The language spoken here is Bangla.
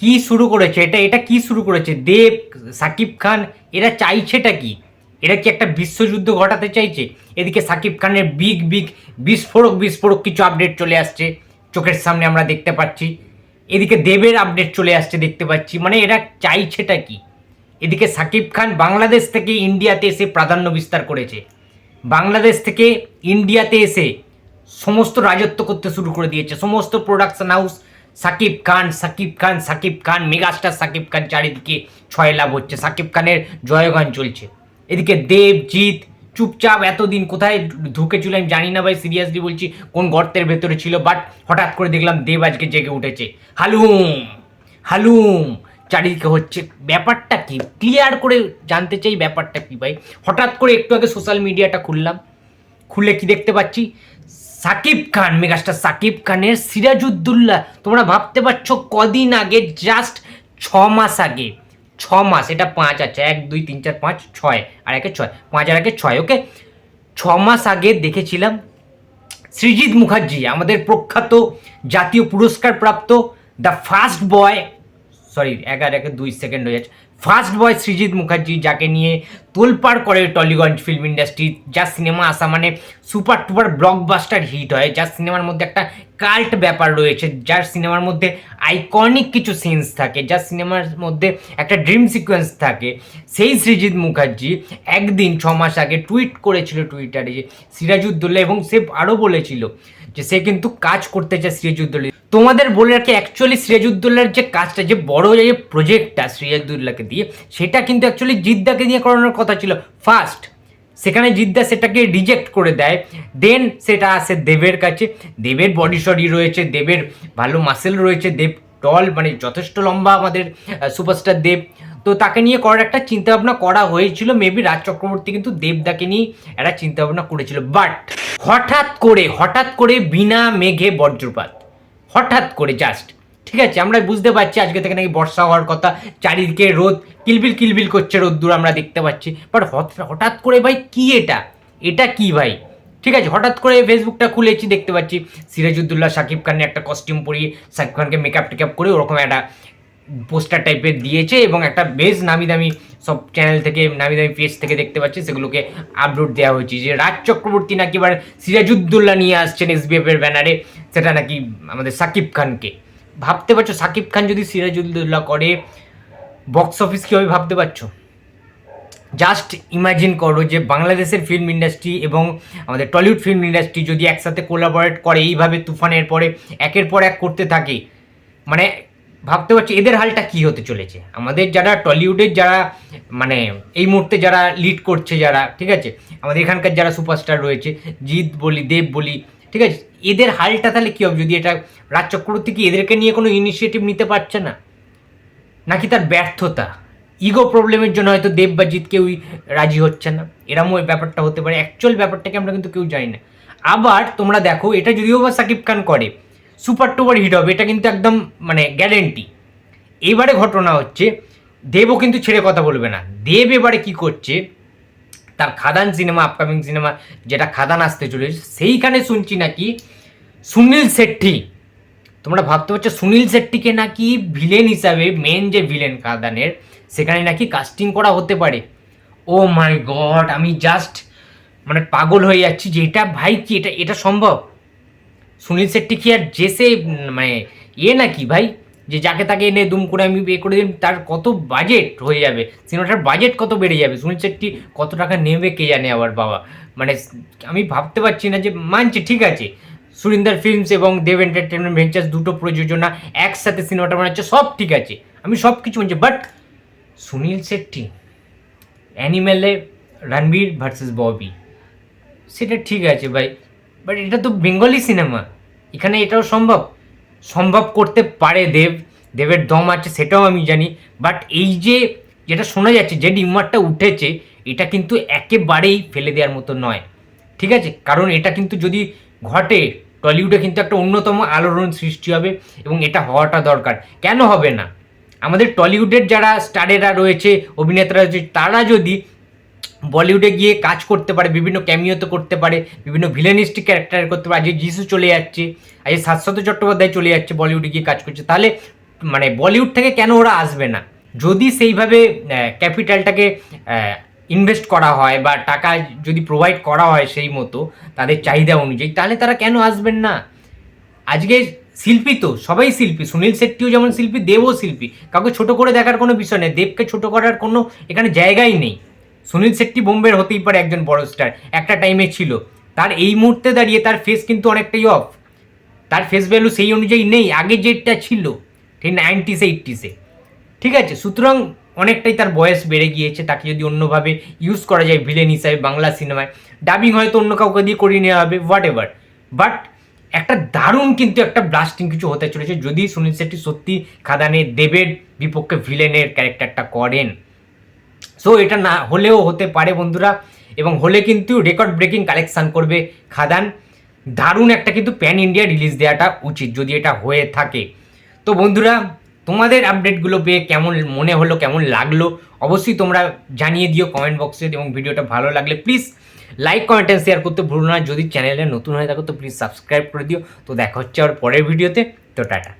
কি শুরু করেছে? এটা এটা কি শুরু করেছে? দেব, সাকিব খান, এরা চাইছেটা কি? এরা কি একটা বিশ্বযুদ্ধ ঘটাতে চাইছে? এদিকে সাকিব খানের বিগ বিগ বিস্ফোরক বিস্ফোরক কিছু আপডেট চলে আসছে। চোখের সামনে আমরা দেখতে পাচ্ছি। এদিকে দেবের আপডেট চলে আসছে দেখতে পাচ্ছি। মানে এরা চাইছেটা কি? এদিকে সাকিব খান বাংলাদেশ থেকে ইন্ডিয়াতে এসে প্রাধান্য বিস্তার করেছে। বাংলাদেশ থেকে ইন্ডিয়াতে এসে সমস্ত রাজত্ব করতে শুরু করে দিয়েছে। সমস্ত production house Shakib Khan Shakib Khan Shakib Khan, megastar Shakib Khan চারিদিকে ছয় লাভ হচ্ছে। সাকিব খানের জয়গান চলছে। এদিকে দেবজিৎ চুপচাপ এতদিন কোথায় ঢুকে ঢুকেছিল আমি জানি না ভাই, সিরিয়াসলি বলছি কোন গর্তের ভেতরে ছিল, বাট হঠাৎ করে দেখলাম দেব আজকে জেগে উঠেছে। হালুম হালুম, চারিদিকে হচ্ছে। ব্যাপারটা কি? ক্লিয়ার করে জানতে চাই ব্যাপারটা কি ভাই? হঠাৎ করে একটু আগে সোশ্যাল মিডিয়াটা খুললাম। খুলে কি দেখতে পাচ্ছি? সাকিব খান, মেগাস্টার সাকিব খানের সিরাজউদ্দৌল্লা তোমরা ভাবতে পারছ কদিন আগে জাস্ট ছ মাস আগে। ছ মাস, এটা পাঁচ আছে, এক, দুই, তিন, চার, পাঁচ, ছয়, আর একে ছয়, পাঁচ আর একে ছয় ওকে ছ মাস আগে দেখেছিলাম সৃজিৎ মুখার্জি, আমাদের প্রখ্যাত জাতীয় পুরস্কার প্রাপ্ত দ্য ফার্স্ট বয় সরি এগারো, একে দুই সেকেন্ড হয়ে যাচ্ছে। ফার্স্ট বয় সৃজিৎ মুখার্জি, যাকে নিয়ে তোলপাড় করে টলিগঞ্জ ফিল্ম ইন্ডাস্ট্রি যার সিনেমা আসা মানে সুপার টুপার ব্লকবাস্টার হিট হয় যার সিনেমার মধ্যে একটা কাল্ট ব্যাপার রয়েছে, যার সিনেমার মধ্যে আইকনিক কিছু সিনস থাকে যার সিনেমার মধ্যে একটা ড্রিম সিকোয়েন্স থাকে। সেই সৃজিৎ মুখার্জি একদিন ছ মাস আগে টুইট করেছিল টুইটারে যে, সিরাজউদ্দৌলা এবং সে আরও বলেছিল যে, সে কিন্তু কাজ করতে চায় সিরাজউদ্দৌলা। তোমাদের বলে রাখি অ্যাকচুয়ালি সিরাজউদ্দৌলার যে কাজটা, যে বড় যে প্রজেক্টটা সিরাজউদ্দৌলাকে দিয়ে, সেটা কিন্তু অ্যাকচুয়ালি জিদ্দাকে নিয়ে করানোর কথা ছিল। ফার্স্ট সেখানে জিদ্দা সেটাকে রিজেক্ট করে দেয়। দেন সেটা আসে দেবের কাছে। দেবের বডি শডি রয়েছে, দেবের ভালো মাসেল রয়েছে, দেব টল মানে যথেষ্ট লম্বা আমাদের সুপারস্টার দেব। তো তাকে নিয়ে করার একটা চিন্তাভাবনা করা হয়েছিল। মেবি রাজ চক্রবর্তী কিন্তু দেবদাকে নিয়ে একটা চিন্তাভাবনা করেছিল। বাট হঠাৎ করে হঠাৎ করে বিনা মেঘে বজ্রপাত। হঠাৎ করে জাস্ট ঠিক আছে? আমরা বুঝতে পারছি আজকে থেকে নাকি বর্ষা হওয়ার কথা, চারিদিকে রোদ, কিলবিল কিলবিল করছে রোদ্দুর আমরা দেখতে পাচ্ছি। বাট হঠাৎ করে ভাই কি এটা? এটা কি ভাই? ঠিক আছে, হঠাৎ করে ফেসবুকটা খুলেছি, দেখতে পাচ্ছি। সিরাজুদ্দুল্লাহ সাকিব খানের একটা কস্টিউম পরিয়ে সাকিব খানকে মেকআপ টেকআপ করে ওরকম একটা পোস্টার টাইপের দিয়েছে এবং একটা বেশ নামি দামি সব চ্যানেল থেকে, নামি দামি পেজ থেকে দেখতে পাচ্ছি, সেগুলোকে আপলোড দেওয়া হয়েছে। যে রাজ চক্রবর্তী নাকি এবার সিরাজউদ্দৌল্লা নিয়ে আসছেন এসবিএফ এর ব্যানারে সেটা নাকি আমাদের সাকিব খানকে। ভাবতে পারছ, সাকিব খান যদি সিরাজউদ্দৌল্লা করে বক্স অফিস কীভাবে ভাবতে পারছ? জাস্ট ইমাজিন করো যে বাংলাদেশের ফিল্ম ইন্ডাস্ট্রি এবং আমাদের টলিউড ফিল্ম ইন্ডাস্ট্রি যদি একসাথে কোলাবোরেট করে, এইভাবে তুফানের পরে একের পর এক করতে থাকে মানে ভাবতে পারছি এদের হালটা কি হতে চলেছে। আমাদের যারা টলিউডের যারা মানে এই মুহূর্তে যারা লিড করছে যারা, ঠিক আছে? আমাদের এখানকার যারা সুপারস্টার রয়েছে, জিৎ বলি, দেব বলি, ঠিক আছে? এদের হালটা তাহলে কী হবে? যদি এটা রাজ চক্রবর্তী কি এদেরকে নিয়ে কোনো ইনিশিয়েটিভ নিতে পারছে না? নাকি তার ব্যর্থতা? ইগো প্রবলেমের জন্য হয়তো দেব বা জিৎ কেউই রাজি হচ্ছে না। এরমও ওই ব্যাপারটা হতে পারে। অ্যাকচুয়াল ব্যাপারটাকে আমরা কিন্তু কেউ জানি না। আবার তোমরা দেখো, এটা যদিও বা সাকিব খান করে সুপার টুপার হিট হবে, এটা কিন্তু একদম মানে গ্যারেন্টি এবারে ঘটনা হচ্ছে, দেবও কিন্তু ছেড়ে কথা বলবে না। দেব এবারে কি করছে, তার খাদান সিনেমা আপকামিং সিনেমা, যেটা খাদান আসতে চলেছে, সেইখানে শুনছি নাকি সুনীল শেট্টি, তোমরা ভাবতে পারছ, সুনীল শেট্টিকে নাকি ভিলেন হিসাবে মেন যে ভিলেন খাদানের, সেখানে নাকি কাস্টিং করা হতে পারে। ও মাই গড আমি জাস্ট মানে পাগল হয়ে যাচ্ছি যে এটা ভাই কি, এটা এটা সম্ভব? সুনীল শেট্টি কি আর জেসে মানে ইয়ে নাকি ভাই? যে যাকে তাকে এনে দুম করে আমি বিয়ে করে দিন তার কত বাজেট হয়ে যাবে? সিনেমাটার বাজেট কত বেড়ে যাবে? সুনীল শেট্টি কত টাকা নেবে কে জানে আবার বাবা? মানে আমি ভাবতে পারছি না যে, মানছে ঠিক আছে। সুরিন্দার ফিল্মস এবং দেব এন্টারটেনমেন্ট ভেঞ্চার্স দুটো প্রযোজনা একসাথে সিনেমাটা বানাচ্ছে, সব ঠিক আছে। আমি সব কিছু মানছি বাট সুনীল শেট্টি অ্যানিমেলে রণবীর ভার্সেস ববি, সেটা ঠিক আছে ভাই। বাট এটা তো বেঙ্গলি সিনেমা। এখানে এটাও সম্ভব। সম্ভব করতে পারে দেব। দেবের দম আছে, সেটাও আমি জানি। বাট এই যে যেটা শোনা যাচ্ছে, যে ডিমারটা উঠেছে, এটা কিন্তু একেবারেই ফেলে দেওয়ার মতো নয়। ঠিক আছে? কারণ এটা কিন্তু যদি ঘটে, টলিউডে কিন্তু একটা অন্যতম আলোড়ন সৃষ্টি হবে এবং এটা হওয়াটা দরকার। কেন হবে না? আমাদের টলিউডের যারা স্টারেরা রয়েছে, অভিনেতারা রয়েছে, তারা যদি বলিউডে গিয়ে কাজ করতে পারে, বিভিন্ন ক্যামিওতে করতে পারে, বিভিন্ন ভিলেনিস্টিক ক্যারেক্টার করতে পারে। আজকে যিশু চলে যাচ্ছে, আজকে শাশ্বত চট্টোপাধ্যায় চলে যাচ্ছে, বলিউডে গিয়ে কাজ করছে। তাহলে মানে বলিউড থেকে কেন ওরা আসবে না? যদি সেইভাবে ক্যাপিটালটাকে ইনভেস্ট করা হয় বা টাকা যদি প্রোভাইড করা হয় সেই মতো, তাদের চাহিদা অনুযায়ী, তাহলে তারা কেন আসবেন না? আজকে শিল্পী তো, সবাই শিল্পী। সুনীল শেট্টিও যেমন শিল্পী, দেবও শিল্পী। কাউকে ছোট করে দেখার কোনো বিষয় নেই। দেবকে ছোট করার কোনো এখানে জায়গাই নেই। সুনীল শেট্টি বোম্বের হতেই পারে একজন বড় স্টার। একটা টাইমে ছিল। তার এই মুহূর্তে দাঁড়িয়ে তার ফেস কিন্তু অনেকটাই অফ তার ফেস ভ্যালু সেই অনুযায়ী নেই। আগে যেটা ছিল ঠিক নাইনটিসে এইটটিসে ঠিক আছে? সুতরাং অনেকটাই তার বয়স বেড়ে গিয়েছে। তাকে যদি অন্যভাবে ইউজ করা যায় ভিলেন হিসাবে বাংলা সিনেমায় ডাবিং হয়তো অন্য কাউকে দিয়ে করিয়ে নেওয়া হবে হোয়াট এভার বাট একটা দারুণ কিন্তু একটা ব্লাস্টিং কিছু হতে চলেছে। যদি সুনীল শেট্টি সত্যি খাদানে দেবের বিপক্ষে ভিলেনের ক্যারেক্টারটা করেন। সো এটা না হলেও হতে পারে বন্ধুরা। এবং হলে কিন্তু রেকর্ড ব্রেকিং কালেকশান করবে খাদান। দারুণ একটা কিন্তু প্যান ইন্ডিয়া রিলিজ দেওয়াটা উচিত যদি এটা হয়ে থাকে। তো বন্ধুরা, তোমাদের আপডেটগুলো পেয়ে কেমন মনে হলো, কেমন লাগল, অবশ্যই তোমরা জানিয়ে দিও কমেন্ট বক্সে এবং ভিডিওটা ভালো লাগলে please like comment and share করতে ভুলো না। যদি চ্যানেলে নতুন হয়ে থাকো, তো প্লিজ সাবস্ক্রাইব করে দিও। তো দেখা হচ্ছে আর পরের ভিডিওতে তো টাটা।